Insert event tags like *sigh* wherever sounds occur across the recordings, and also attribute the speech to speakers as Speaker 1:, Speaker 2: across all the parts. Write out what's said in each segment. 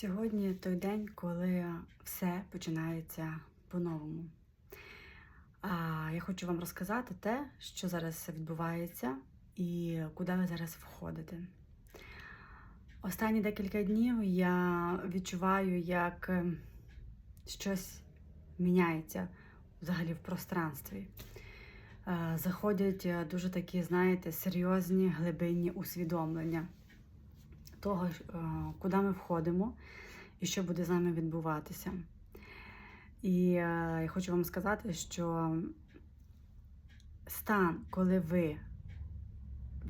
Speaker 1: Сьогодні той день, коли все починається по-новому. А я хочу вам розказати те, що зараз відбувається і куди ви зараз входите. Останні декілька днів я відчуваю, як е, щось міняється взагалі в пространстві. Е, Заходять е, дуже такі, знаєте, серйозні глибинні усвідомлення того, е, куди ми входимо і що буде з нами відбуватися. І е, я хочу вам сказати, що стан, коли ви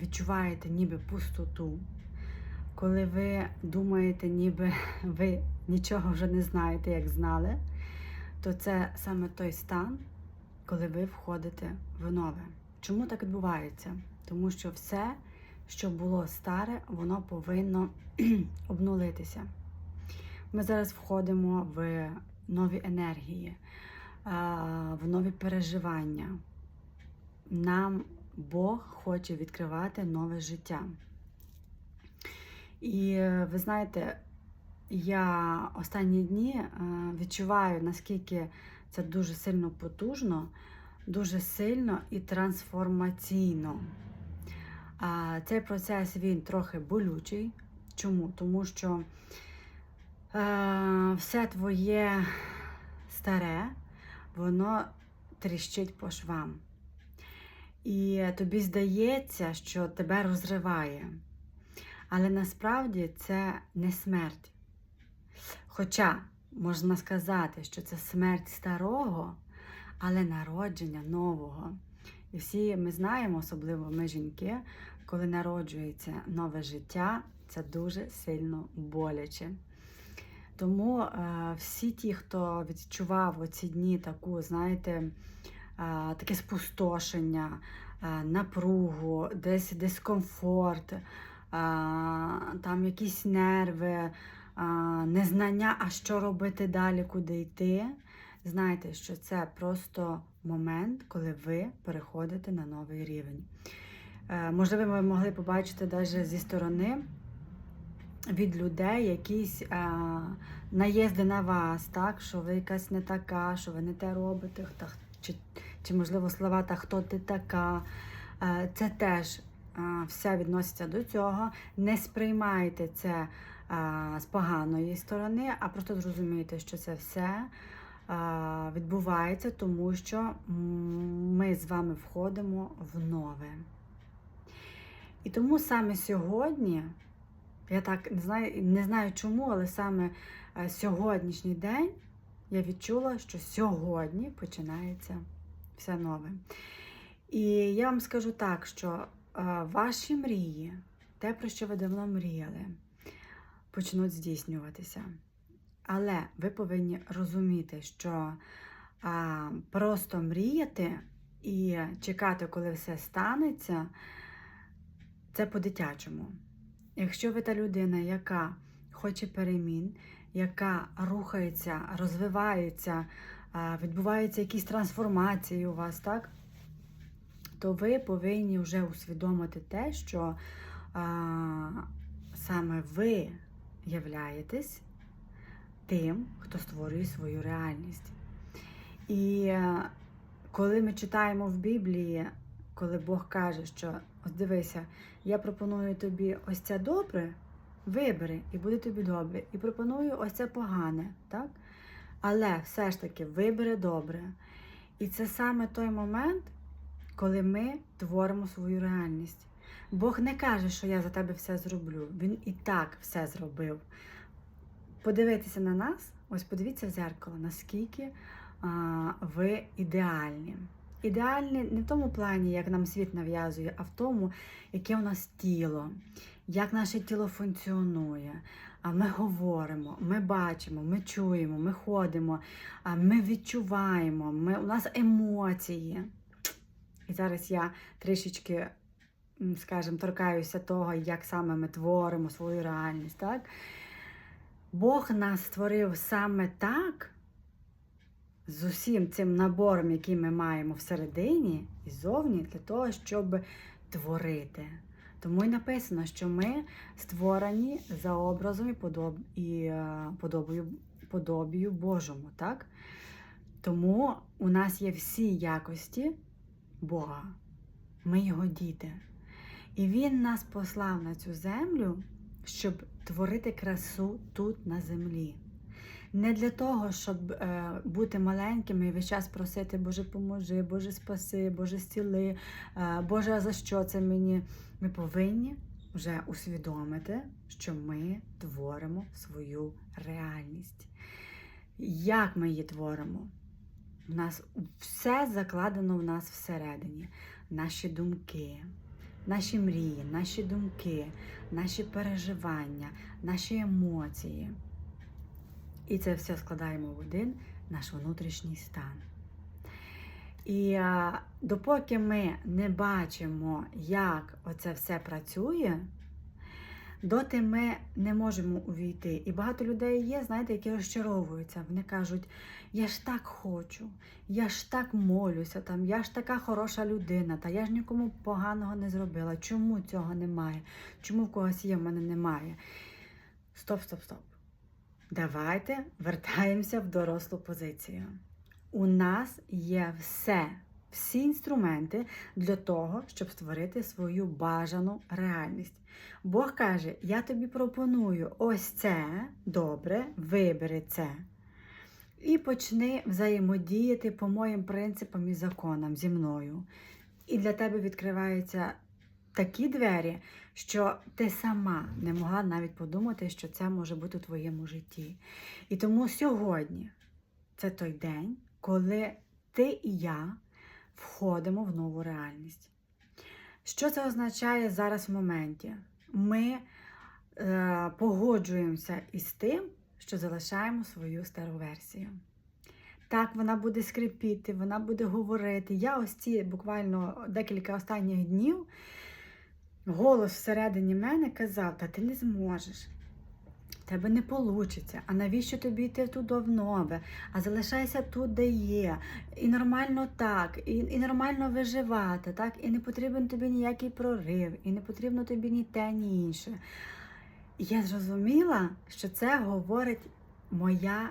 Speaker 1: відчуваєте ніби пустоту, коли ви думаєте, ніби *laughs* ви нічого вже не знаєте, як знали, то це саме той стан, коли ви входите в нове. Чому так відбувається? Тому що все, що було старе, воно повинно *clears throat* обнулитися. Ми зараз входимо в нові енергії, в нові переживання. Нам Бог хоче відкривати нове життя. І е, ви знаєте, я останні дні е, відчуваю, наскільки це дуже сильно потужно, дуже сильно і трансформаційно. Цей процес він трохи болючий. Чому? Тому що е, все твоє старе, воно тріщить по швам. І тобі здається, що тебе розриває. Але насправді це не смерть. Хоча можна сказати, що це смерть старого, але народження нового. І всі ми знаємо, особливо ми жінки, коли народжується нове життя, це дуже сильно боляче. Тому е, всі ті, хто відчував оці дні таку, знаєте, е, таке спустошення, е, напругу, десь дискомфорт, там якісь нерви, незнання, а що робити далі, куди йти. Знайте, що це просто момент, коли ви переходите на новий рівень. Е, Можливо, ви могли побачити навіть зі сторони від людей якісь е, наїзди на вас, так, що ви якась не така, що ви не те робите, чи, чи, можливо, слова та хто ти така. Е, Це теж все відноситься до цього. Не сприймайте це з поганої сторони, а просто зрозумійте, що це все відбувається, тому що ми з вами входимо в нове. І тому саме сьогодні, я так не знаю, не знаю чому, але саме е, сьогоднішній день я відчула, що сьогодні починається все нове. І я вам скажу так, що е, ваші мрії, те, про що ви давно мріяли, почнуть здійснюватися. Але ви повинні розуміти, що а, просто мріяти і чекати, коли все станеться, це по-дитячому. Якщо ви та людина, яка хоче перемін, яка рухається, розвивається, відбуваються якісь трансформації у вас, так? то ви повинні вже усвідомити те, що а, саме ви являєтесь тим, хто створює свою реальність. І коли ми читаємо в Біблії, коли Бог каже, що ось дивися, я пропоную тобі ось це добре, вибери, і буде тобі добре. І пропоную ось це погане, так? Але все ж таки вибери добре. І це саме той момент, коли ми творимо свою реальність. Бог не каже, що я за тебе все зроблю. Він і так все зробив подивитися на нас, ось подивіться в зеркало, наскільки а, ви ідеальні. Ідеальні не в тому плані, як нам світ нав'язує, а в тому, яке у нас тіло, як наше тіло функціонує. А ми говоримо, ми бачимо, ми чуємо, ми ходимо, а ми відчуваємо, ми, у нас емоції. І зараз я трішечки, скажімо, торкаюся того, як саме ми творимо свою реальність. так? Бог нас створив саме так, з усім цим набором, який ми маємо всередині і зовні, для того, щоб творити. Тому й написано, що ми створені за образом і, подоб... і е, подобою, подобію Божому. Так? Тому у нас є всі якості Бога. Ми його діти. І Він нас послав на цю землю, щоб творити красу тут на землі. Не для того, щоб е, бути маленькими і весь час просити Боже, поможи, Боже, спаси, Боже, зціли, е, Боже, а за що це мені? Ми повинні вже усвідомити, що ми творимо свою реальність. Як ми її творимо? У нас все закладено в нас всередині. Наші думки, наші мрії, наші думки, наші переживання, наші емоції. І це все складаємо в один наш внутрішній стан. І а, допоки ми не бачимо, як оце все працює, доти ми не можемо увійти. І багато людей є, знаєте, які розчаровуються. Вони кажуть, я ж так хочу, я ж так молюся, там, я ж така хороша людина, та я ж нікому поганого не зробила. Чому цього немає? Чому в когось є, в мене немає? Стоп, стоп, стоп. Давайте вертаємося в дорослу позицію. У нас є все, всі інструменти для того, щоб створити свою бажану реальність. Бог каже: Я тобі пропоную ось це добре, вибери це. І почни взаємодіяти по моїм принципам і законам зі мною. І для тебе відкриваються такі двері, що ти сама не могла навіть подумати, що це може бути у твоєму житті. І тому сьогодні це той день, коли ти і я входимо в нову реальність. Що це означає зараз в моменті? Ми е, погоджуємося із тим, що залишаємо свою стару версію. Так, вона буде скрипіти, вона буде говорити. Я ось ці буквально декілька останніх днів голос всередині мене казав, та ти не зможеш. В тебе не вийде. А навіщо тобі йти туди в нове? А залишайся тут, де є. І нормально так, і і нормально виживати, так? І не потрібен тобі ніякий прорив, і не потрібно тобі ні те, ні інше. І я зрозуміла, що це говорить моя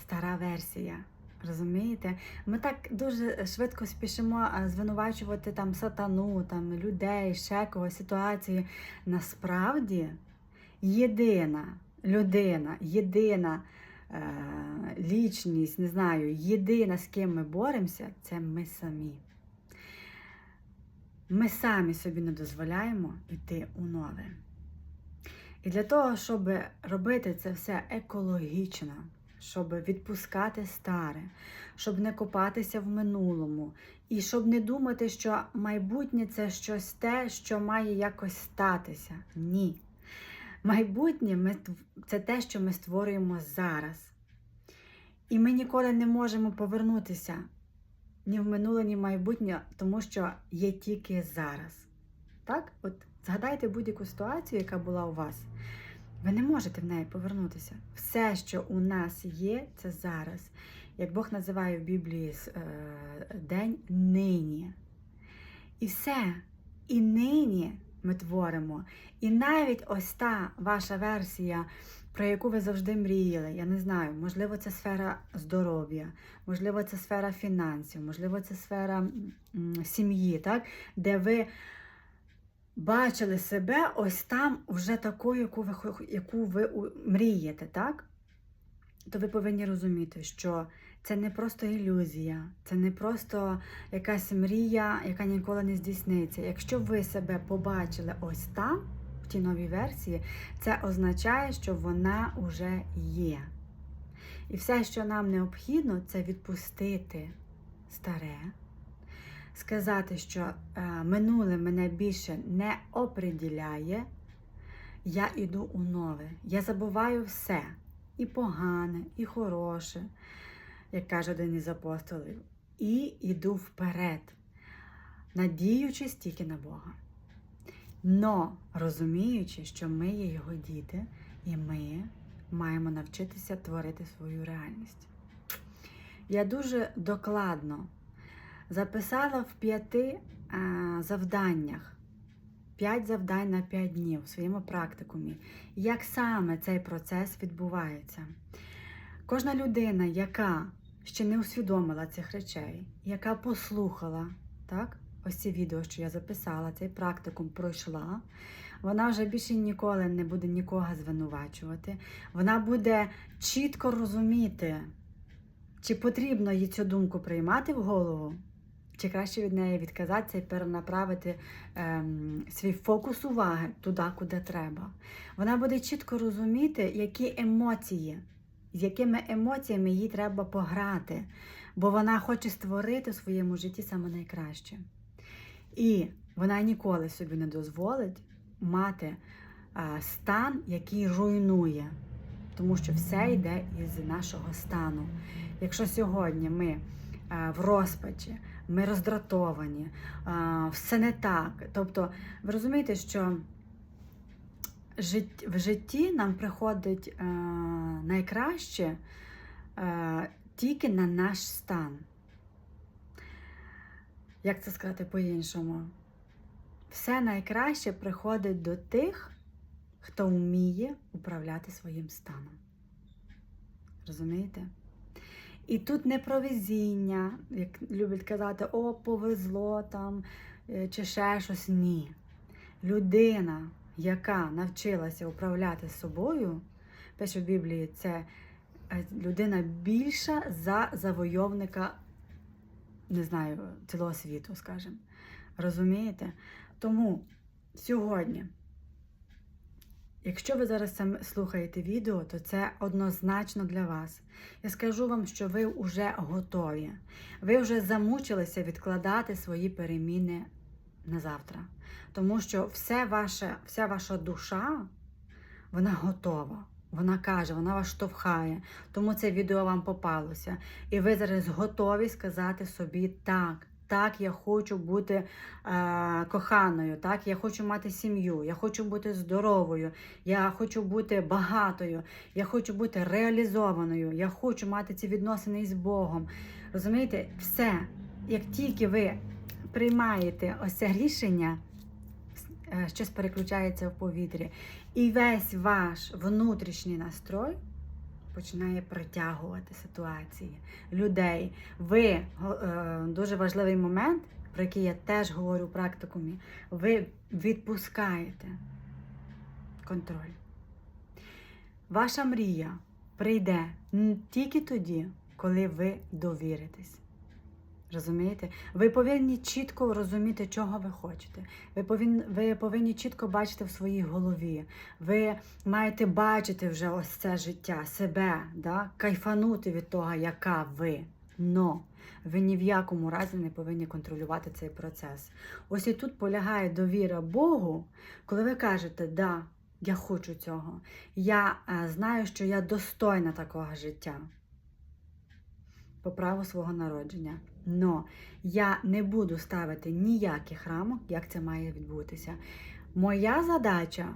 Speaker 1: стара версія. Розумієте? Ми так дуже швидко спішимо звинувачувати там сатану, там людей, ще когось ситуації. Насправді єдина людина, єдина е, лічність, не знаю, єдина, з ким ми боремося, це ми самі. Ми самі собі не дозволяємо йти у нове. І для того, щоб робити це все екологічно, щоб відпускати старе, щоб не копатися в минулому, і щоб не думати, що майбутнє це щось те, що має якось статися. Ні. Майбутнє ми, це те, що ми створюємо зараз. І ми ніколи не можемо повернутися ні в минуле, ні в майбутнє, тому що є тільки зараз. Так? От згадайте будь-яку ситуацію, яка була у вас. Ви не можете в неї повернутися. Все, що у нас є, це зараз. Як Бог називає в Біблії е, день нині. І все. І нині ми творимо. І навіть ось та ваша версія, про яку ви завжди мріяли, я не знаю, можливо, це сфера здоров'я, можливо, це сфера фінансів, можливо, це сфера сім'ї, так? де ви бачили себе ось там вже такою, яку ви яку ви мрієте, так? То ви повинні розуміти, що це не просто ілюзія, це не просто якась мрія, яка ніколи не здійсниться. Якщо ви себе побачили ось там, в тій новій версії, це означає, що вона вже є. І все, що нам необхідно, це відпустити старе сказати, що е, минуле мене більше не оприділяє, я йду у нове. Я забуваю все. І погане, і хороше, як каже один із апостолів. І йду вперед, надіючись тільки на Бога. Но розуміючи, що ми є Його діти, і ми маємо навчитися творити свою реальність. Я дуже докладно записала в п'яти а, завданнях 5 завдань на 5 днів в своєму практикумі. Як саме цей процес відбувається? Кожна людина, яка ще не усвідомила цих речей, яка послухала так, ось ці відео, що я записала, цей практикум пройшла, вона вже більше ніколи не буде нікого звинувачувати. Вона буде чітко розуміти, чи потрібно їй цю думку приймати в голову, чи краще від неї відказатися і перенаправити ем, свій фокус уваги туди, куди треба. Вона буде чітко розуміти, які емоції, з якими емоціями їй треба пограти, бо вона хоче створити в своєму житті саме найкраще. І вона ніколи собі не дозволить мати а, стан, який руйнує, тому що все йде із нашого стану. Якщо сьогодні ми в розпачі, ми роздратовані, все не так. Тобто, ви розумієте, що в житті нам приходить найкраще тільки на наш стан. Як це сказати по-іншому? Все найкраще приходить до тих, хто вміє управляти своїм станом. Розумієте? І тут не про везіння, як люблять казати, о, повезло там е, чи ще щось. Ні. Людина, яка навчилася управляти собою, пише в Біблії, це е, людина більша за завойовника, не знаю, цілого світу, скажімо. Розумієте? Тому сьогодні, якщо ви зараз сам слухаєте відео, то це однозначно для вас. Я скажу вам, що ви вже готові. Ви вже замучилися відкладати свої переміни на завтра. Тому що все ваша, вся ваша душа, вона готова. Вона каже, вона вас штовхає, тому це відео вам попалося. І ви зараз готові сказати собі так. Так, я хочу бути е, коханою, так, я хочу мати сім'ю, я хочу бути здоровою, я хочу бути багатою, я хочу бути реалізованою, я хочу мати ці відносини із Богом. Розумієте, все, як тільки ви приймаєте ось це рішення, е, щось переключається в повітрі, і весь ваш внутрішній настрой починає притягувати ситуації, людей. Ви е, дуже важливий момент, про який я теж говорю в практикумі, ви відпускаєте контроль. Ваша мрія прийде тільки тоді, коли ви довіритесь. Розумієте? Ви повинні чітко розуміти, чого ви хочете. Ви повинні, ви повинні чітко бачити в своїй голові. Ви маєте бачити вже ось це життя, себе, да? кайфанути від того, яка ви. Но ви ні в якому разі не повинні контролювати цей процес. Ось і тут полягає довіра Богу, коли ви кажете, да, я хочу цього. Я е, знаю, що я достойна такого життя по праву свого народження. Но я не буду ставити ніяких рамок, як це має відбутися. Моя задача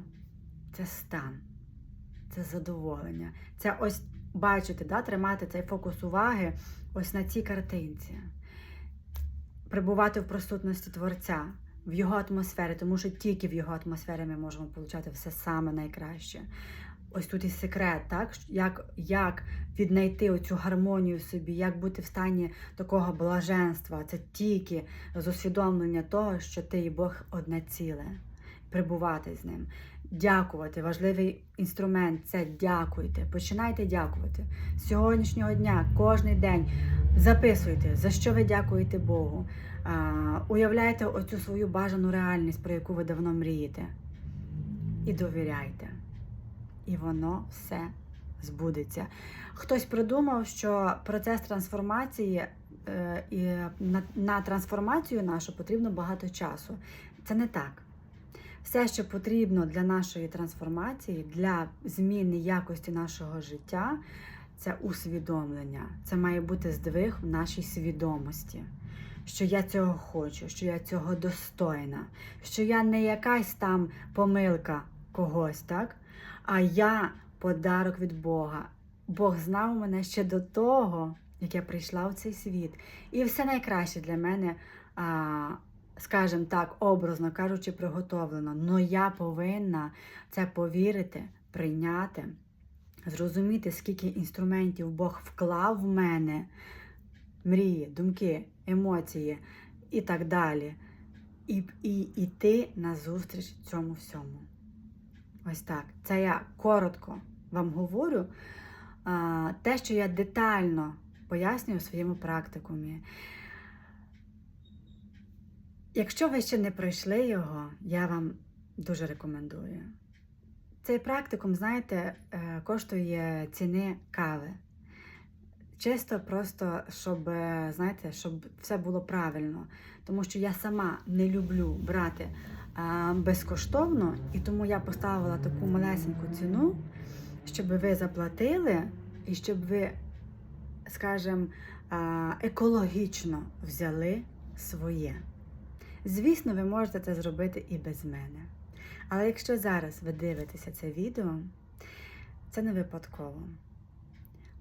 Speaker 1: це стан, це задоволення. Це ось бачити, да, тримати цей фокус уваги ось на цій картинці. Прибувати в присутності Творця, в його атмосфері, тому що тільки в його атмосфері ми можемо отримати все саме найкраще. Ось тут і секрет, так? Як, як віднайти оцю гармонію собі, як бути в стані такого блаженства. Це тільки з усвідомлення того, що ти і Бог одне ціле, прибувати з ним. Дякувати. Важливий інструмент це дякуйте. Починайте дякувати. З сьогоднішнього дня, кожен день записуйте, за що ви дякуєте Богу. Уявляйте оцю свою бажану реальність, про яку ви давно мрієте. І довіряйте. І воно все збудеться. Хтось придумав, що процес трансформації е, і на, трансформацію нашу потрібно багато часу. Це не так. Все, що потрібно для нашої трансформації, для зміни якості нашого життя, це усвідомлення. Це має бути здвиг в нашій свідомості. Що я цього хочу, що я цього достойна, що я не якась там помилка когось, так? А я подарок від Бога. Бог знав мене ще до того, як я прийшла в цей світ. І все найкраще для мене скажімо так, образно кажучи, приготовлено. Но я повинна це повірити, прийняти, зрозуміти, скільки інструментів Бог вклав в мене, мрії, думки, емоції і так далі. І, і йти назустріч цьому всьому. Ось так. Це я коротко вам говорю. Те, що я детально пояснюю в своєму практикумі. Якщо ви ще не пройшли його, я вам дуже рекомендую. Цей практикум, знаєте, е, коштує ціни кави. Чисто просто, щоб, е, знаєте, щоб все було правильно. Тому що я сама не люблю брати безкоштовно, і тому я поставила таку малесеньку ціну, щоб ви заплатили і щоб ви, скажімо, екологічно взяли своє. Звісно, ви можете це зробити і без мене. Але якщо зараз ви дивитеся це відео, це не випадково.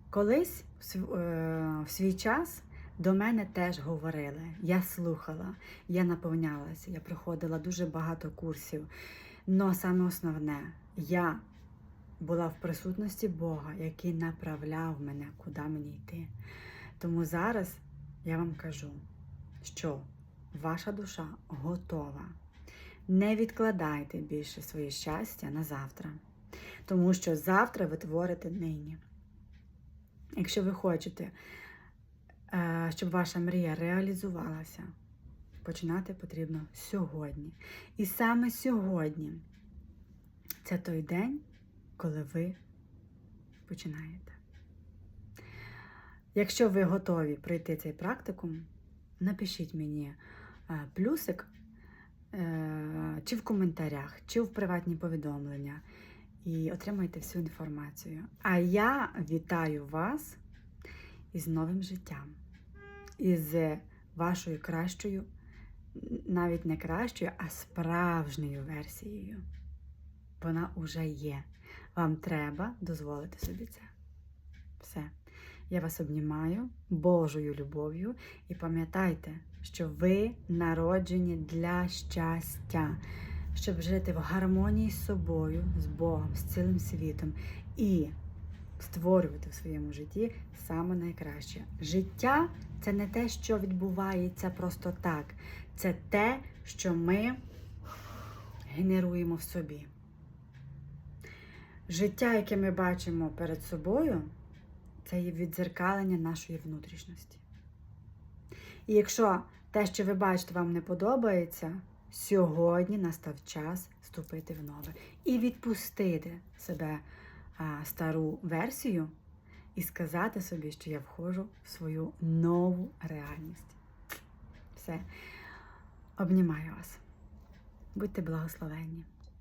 Speaker 1: Колись в е, свій час до мене теж говорили. Я слухала, я наповнялася, я проходила дуже багато курсів. Но саме основне, я була в присутності Бога, який направляв мене, куди мені йти. Тому зараз я вам кажу, що ваша душа готова. Не відкладайте більше своє щастя на завтра, тому що завтра ви творите нині. Якщо ви хочете, щоб ваша мрія реалізувалася, починати потрібно сьогодні. І саме сьогодні це той день, коли ви починаєте. Якщо ви готові пройти цей практикум, напишіть мені е, плюсик е, чи в коментарях, чи в приватні повідомлення і отримайте всю інформацію. А я вітаю вас із новим життям, із вашою кращою, навіть не кращою, а справжньою версією. Вона уже є. Вам треба дозволити собі це. Все. Я вас обнімаю Божою любов'ю і пам'ятайте, що ви народжені для щастя, щоб жити в гармонії з собою, з Богом, з цілим світом і створювати в своєму житті саме найкраще. Життя це не те, що відбувається просто так. Це те, що ми генеруємо в собі. Життя, яке ми бачимо перед собою, це є віддзеркалення нашої внутрішності. І якщо те, що ви бачите, вам не подобається, сьогодні настав час вступити в нове і відпустити себе стару версію і сказати собі, що я входжу в свою нову реальність. Все. Обнімаю вас. Будьте благословенні.